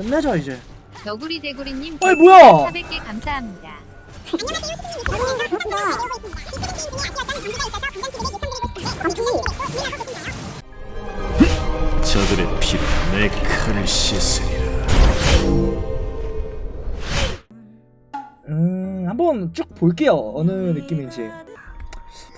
끝내자 이제 너구리 대구리님 아이 뭐야 400개 감사합니다. 저들의 피로 내 칼을 씻으리라. 음 한번 쭉 볼게요 어느 느낌인지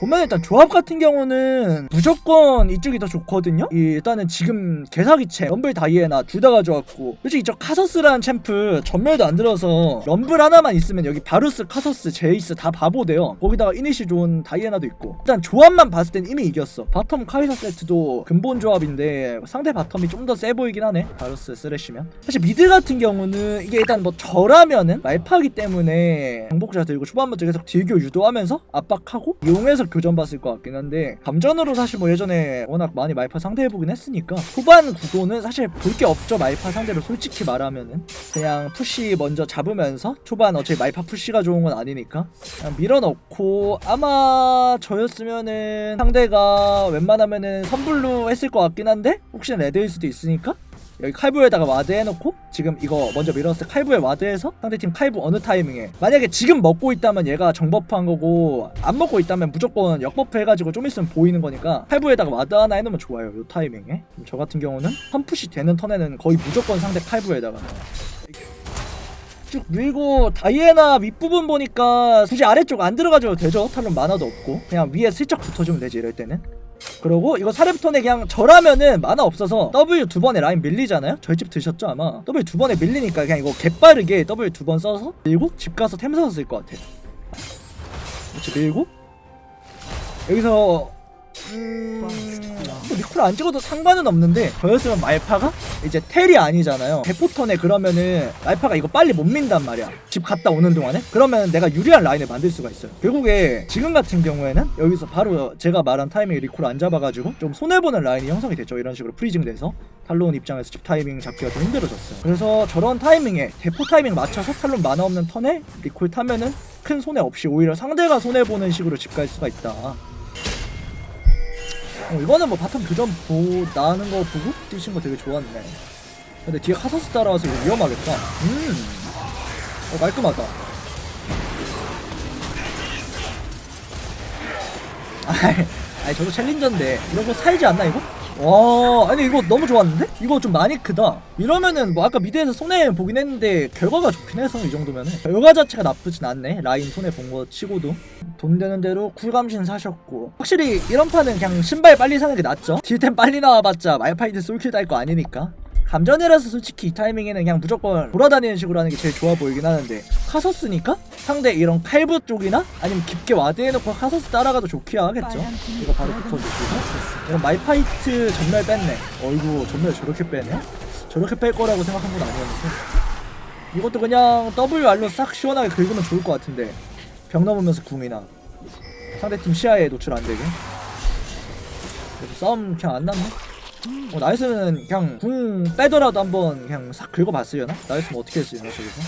보면 일단 조합 같은 경우는 무조건 이쪽이 더 좋거든요? 이 일단은 지금 개사기체 럼블 다이애나 둘 다 가져왔고 솔직히 저 카서스라는 챔프 전멸도 안 들어서 럼블 하나만 있으면 여기 바루스, 카서스, 제이스 다 바보 돼요. 거기다가 이니시 좋은 다이애나도 있고. 일단 조합만 봤을 땐 이미 이겼어. 바텀 카이사 세트도 근본 조합인데 상대 바텀이 좀 더 세 보이긴 하네 바루스 쓰레쉬면. 사실 미드 같은 경우는 이게 일단 뭐 저라면은 말파기 때문에 정복자 들고 초반부터 계속 딜교 유도하면서 압박하고 이용해서 교전 봤을 것 같긴 한데 감전으로 사실 뭐 예전에 워낙 많이 말파 상대해보긴 했으니까 초반 구도는 사실 볼 게 없죠 말파 상대로 솔직히 말하면은. 그냥 푸시 먼저 잡으면서 초반 어차피 말파 푸시가 좋은 건 아니니까 그냥 밀어넣고 아마 저였으면은 상대가 웬만하면은 선불로 했을 것 같긴 한데 혹시나 레드일 수도 있으니까 여기 칼부에다가 와드 해놓고 지금 이거 먼저 밀었을 때 칼부에 와드해서 상대팀 칼부 어느 타이밍에. 만약에 지금 먹고 있다면 얘가 정버프한 거고 안 먹고 있다면 무조건 역버프 해가지고 좀 있으면 보이는 거니까 칼부에다가 와드 하나 해놓으면 좋아요 요 타이밍에. 저 같은 경우는 턴푸시 되는 턴에는 거의 무조건 상대 칼부에다가. 쭉 밀고 다이애나 윗부분 보니까 굳이 아래쪽 안 들어가줘도 되죠? 탈론 만화도 없고 그냥 위에 슬쩍 붙어주면 되지 이럴 때는 그러고 이거 사렙톤에 그냥 절하면은 만화 없어서 W 두 번에 라인 밀리잖아요? 저희 집 드셨죠 아마? W 두 번에 밀리니까 그냥 이거 개빠르게 W 두 번 써서 밀고 집 가서 템 사서 쓸 것 같아요. 그렇지 밀고. 여기서 음... 뭐 리콜 안 찍어도 상관은 없는데 저였으면 말파가 이제 텔이 아니잖아요. 대포턴에 그러면은 말파가 이거 빨리 못 민단 말이야. 집 갔다 오는 동안에? 그러면 내가 유리한 라인을 만들 수가 있어요. 결국에 지금 같은 경우에는 여기서 바로 제가 말한 타이밍에 리콜 안 잡아가지고 좀 손해보는 라인이 형성이 됐죠. 이런 식으로 프리징 돼서 탈론 입장에서 집 타이밍 잡기가 좀 힘들어졌어요. 그래서 저런 타이밍에 대포 타이밍 맞춰서 탈론 만화 없는 턴에 리콜 타면은 큰 손해 없이 오히려 상대가 손해보는 식으로 집 갈 수가 있다 어, 이거는 뭐 바텀 교전 보 나는 거 보고 뛰신 거 되게 좋았네. 근데 뒤에 카서스 따라와서 이거 위험하겠다. 음, 어, 깔끔하다. 아이, 아니 저도 챌린저인데 이런 거 살지 않나 이거? 와, 아니 이거 너무 좋았는데? 이거 좀 많이 크다. 이러면은 뭐 아까 미드에서 손해 보긴 했는데 결과가 좋긴 해서 이 정도면은 결과 자체가 나쁘진 않네. 라인 손해 본 거 치고도 돈 되는 대로 쿨감신 사셨고 확실히 이런 판은 그냥 신발 빨리 사는 게 낫죠. 딜템 빨리 나와봤자 말파이트 솔킬 딸거 아니니까. 감전이라서 솔직히 이 타이밍에는 그냥 무조건 돌아다니는 식으로 하는 게 제일 좋아 보이긴 하는데 카서스니까? 상대 이런 칼부 쪽이나 아니면 깊게 와드 해놓고 카서스 따라가도 좋기야 하겠죠. 이거 바로 붙어주시고. 이런 말파이트 전멸 뺐네. 어이구 전멸 저렇게 빼네? 저렇게 뺄 거라고 생각한 건 아니었는데. 이것도 그냥 WR로 싹 시원하게 긁으면 좋을 것 같은데. 벽 넘으면서 궁이나. 상대팀 시야에 노출 안 되게. 그래도 싸움 그냥 안 났네 어, 나이스는 그냥 궁 빼더라도 한번 그냥 싹 긁어봤으려나? 나이스면 어떻게 했으려나 저기서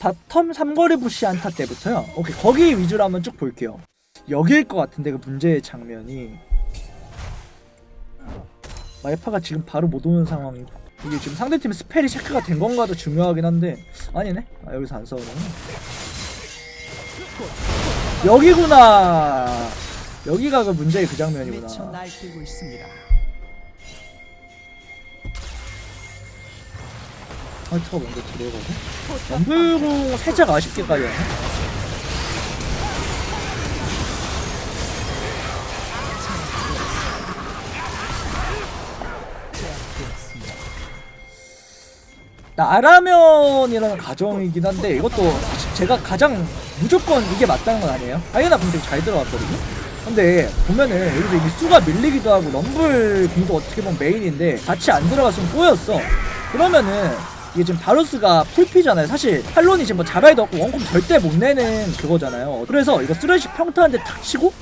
바텀 삼거리 부시 안타 때부터요? 오케이 거기 위주로 한번 쭉 볼게요. 여기일 것 같은데 그 문제의 장면이. 말파가 지금 바로 못 오는 상황이고. 이게 지금 상대팀 스펠이 체크가 된 건가도 중요하긴 한데. 아니네. 아, 여기서 안 싸우네. 여기구나. 여기가 그 문제의 그 장면이구나 화이트가 먼저 들어가고? 연불공 살짝 아쉽게 까였네 나라면이라는 가정이긴 한데 이것도 제가 가장 무조건 이게 맞다는 건 아니에요. 공 되게 잘 들어갔거든요. 근데 보면은 여기서 이게 수가 밀리기도 하고 럼블 공도 어떻게 보면 메인인데 같이 안 들어갔으면 꼬였어. 그러면은 이게 지금 바루스가 풀피잖아요. 사실 팔론이 지금 뭐 자바이도 없고 원콤 절대 못 내는 그거잖아요. 그래서 이거 쓰레쉬 평타한테 탁 치고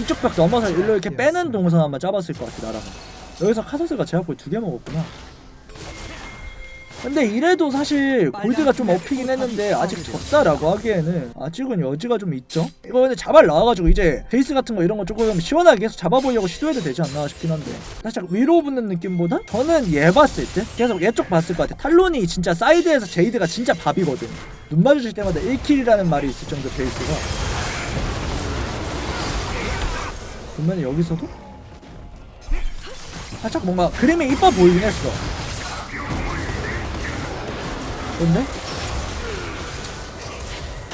이쪽 벽 넘어서 일로 이렇게 빼는 동선 한번 짜봤을 것 같아 나라가. 여기서 카서스가 제압골 두개 먹었구나 근데 이래도 사실 골드가 좀 업히긴 했는데 아직 졌다라고 하기에는 아직은 여지가 좀 있죠? 이거 근데 자발 나와가지고 이제 베이스 같은 거 이런 거 조금 시원하게 계속 잡아보려고 시도해도 되지 않나 싶긴 한데 살짝 위로 붙는 느낌보다 저는 얘 봤을 때 계속 얘 쪽 봤을 것 같아. 탈론이 진짜 사이드에서 제이드가 진짜 밥이거든. 눈 마주칠 때마다 1킬이라는 말이 있을 정도 베이스가. 보면 여기서도? 살짝 뭔가 그림이 이뻐 보이긴 했어 근데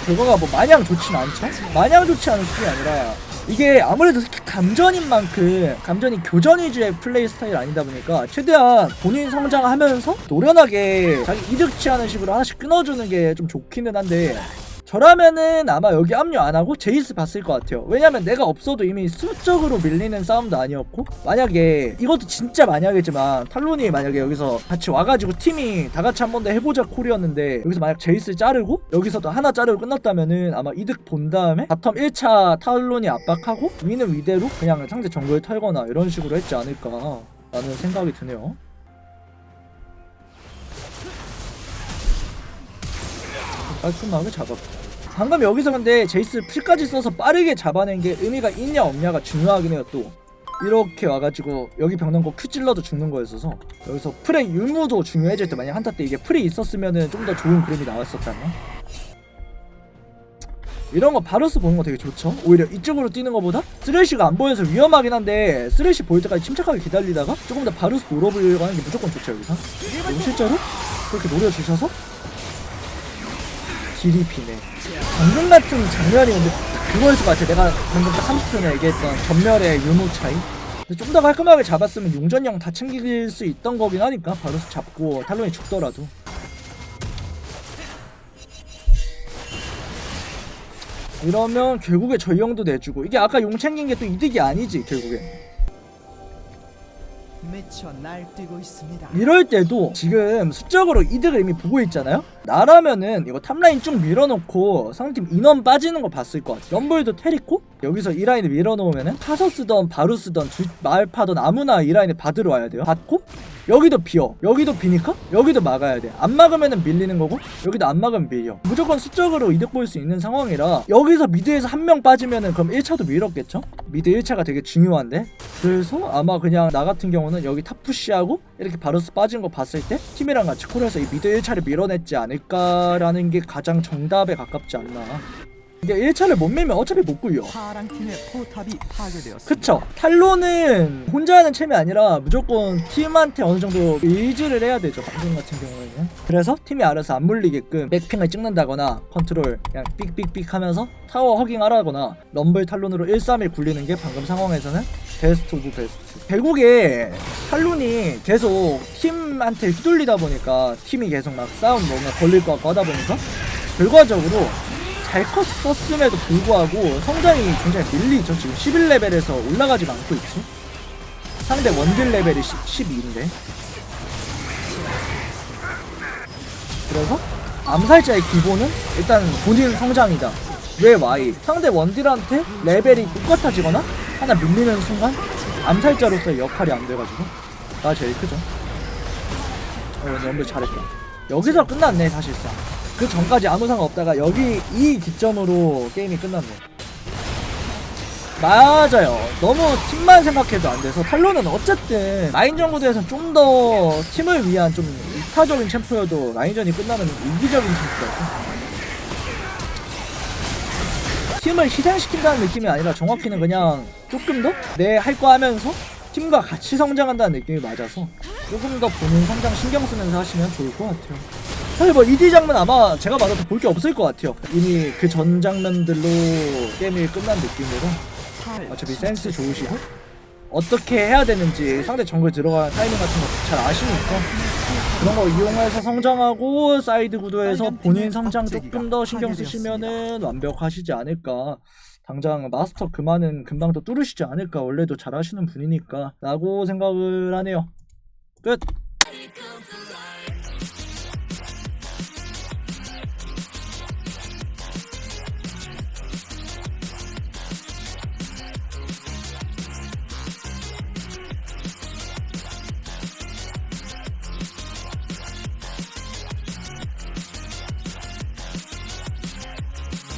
결과가 뭐 마냥 좋진 않죠? 마냥 좋지 않은 수준이 아니라 이게 아무래도 감전인 만큼 감전이 교전 위주의 플레이 스타일 아니다 보니까 최대한 본인 성장하면서 노련하게 자기 이득 취하는 식으로 하나씩 끊어주는 게 좀 좋기는 한데 저라면은 아마 여기 압류 안 하고 제이스 봤을 것 같아요. 왜냐면 내가 없어도 이미 수적으로 밀리는 싸움도 아니었고 만약에 이것도 진짜 만약이지만 탈론이 만약에 여기서 같이 와가지고 팀이 다 같이 한 번 더 해보자 콜이었는데 여기서 만약 제이스 자르고 여기서도 하나 자르고 끝났다면은 아마 이득 본 다음에 바텀 1차 탈론이 압박하고 위는 위대로 그냥 상대 정글 털거나 이런 식으로 했지 않을까 라는 생각이 드네요. 깔끔하게 잡았고 방금 여기서 근데 제이스 풀까지 써서 빠르게 잡아낸 게 의미가 있냐 없냐가 중요하긴 해요 또. 이렇게 와가지고 여기 벽는 거큐 찔러도 죽는 거였어서 여기서 풀의 유무도 중요해질 때 만약 한타 때 이게 풀이 있었으면은 좀 더 좋은 그림이 나왔었다면? 이런 거 바로스 보는 거 되게 좋죠? 오히려 이쪽으로 뛰는 거보다? 쓰레쉬가 안 보여서 위험하긴 한데 쓰레쉬 보일 때까지 침착하게 기다리다가 조금 더 바로스 노려보려고 하는 게 무조건 좋죠 여기서? 실제로? 그렇게 노려주셔서 딜이 비네. 방금 같은 장면이 근데 그거였을 것 같아. 내가 방금 딱 30초 전에 얘기했던 전멸의 유무 차이. 좀 더 깔끔하게 잡았으면 용전형 다 챙길 수 있던 거긴 하니까 바로스 잡고 탈론이 죽더라도. 이러면 결국에 형도 내주고 이게 아까 용 챙긴 게 또 이득이 아니지 결국에. 이럴 때도 지금 수적으로 이득을 이미 보고 있잖아요? 나라면은 이거 탑라인 쭉 밀어놓고 상대팀 인원 빠지는 거 봤을 것 같아. 럼블도 테리코? 여기서 이 라인을 밀어놓으면은 타서 쓰던 바루 쓰던 두, 마을 파던 아무나 이 라인에 받으러 와야 돼요. 받고 여기도 비어. 여기도 비니까 여기도 막아야 돼. 안 막으면은 밀리는 거고 여기도 안 막으면 밀려. 무조건 수적으로 이득 볼 수 있는 상황이라 여기서 미드에서 한 명 빠지면은 그럼 1차도 밀었겠죠? 미드 1차가 되게 중요한데 그래서 아마 그냥 나 같은 경우는 여기 탑 푸시하고 이렇게 바로스 빠진 거 봤을 때 팀이랑 같이 콜해서 이 미드 1차를 밀어냈지 않을까 라는 게 가장 정답에 가깝지 않나. 이게 1차를 못 밀면 어차피 못 굴려. 파랑 팀의 포탑이 파괴되었습니다. 그쵸 탈론은 혼자 하는 챔이 아니라 무조건 팀한테 어느 정도 의지를 해야 되죠 방금 같은 경우에 는 그래서 팀이 알아서 안 물리게끔 백핑을 찍는다거나 컨트롤 그냥 삑삑삑 하면서 타워 허깅하라거나 럼블 탈론으로 1-3일 굴리는 게 방금 상황에서는 베스트 오브 베스트 결국에 탈론이 계속 팀한테 휘둘리다 보니까 팀이 계속 막 싸움 뭔가 걸릴 것 같고 하다 보니까 결과적으로 잘 컸었음에도 불구하고 성장이 굉장히 밀리죠. 지금 11레벨에서 올라가지가 않고 있지. 상대 원딜 레벨이 12인데. 그래서 암살자의 기본은 일단 본인 성장이다. 왜 Y? 상대 원딜한테 레벨이 똑같아지거나 하나 밀리는 순간 암살자로서의 역할이 안 돼가지고 나 제일 크죠. 어, 연결 잘했다. 여기서 끝났네 사실상. 그 전까지 아무 상관 없다가 여기 이 기점으로 게임이 끝났네. 맞아요. 너무 팀만 생각해도 안 돼서 탈론은 어쨌든 라인전 구도에서 좀 더 팀을 위한 좀이 타적인 챔프여도 라인전이 끝나면 이기적인 챔프라서 팀을 희생시킨다는 느낌이 아니라 정확히는 그냥 조금 더 내 할 거 하면서 팀과 같이 성장한다는 느낌이 맞아서 조금 더 본인 성장 신경 쓰면서 하시면 좋을 것 같아요. 사실 뭐 ED 장면 아마 제가 봐도 볼 게 없을 것 같아요. 이미 그 전 장면들로 게임이 끝난 느낌으로 어차피 센스 좋으시고 어떻게 해야 되는지 상대 정글 들어가는 타이밍 같은 거 잘 아시니까 그런 거 이용해서 성장하고 사이드 구도에서 본인 성장 조금 더 신경 쓰시면은 완벽하시지 않을까. 당장 마스터 그만은 금방 또 뚫으시지 않을까. 원래도 잘하시는 분이니까. 라고 생각을 하네요. 끝!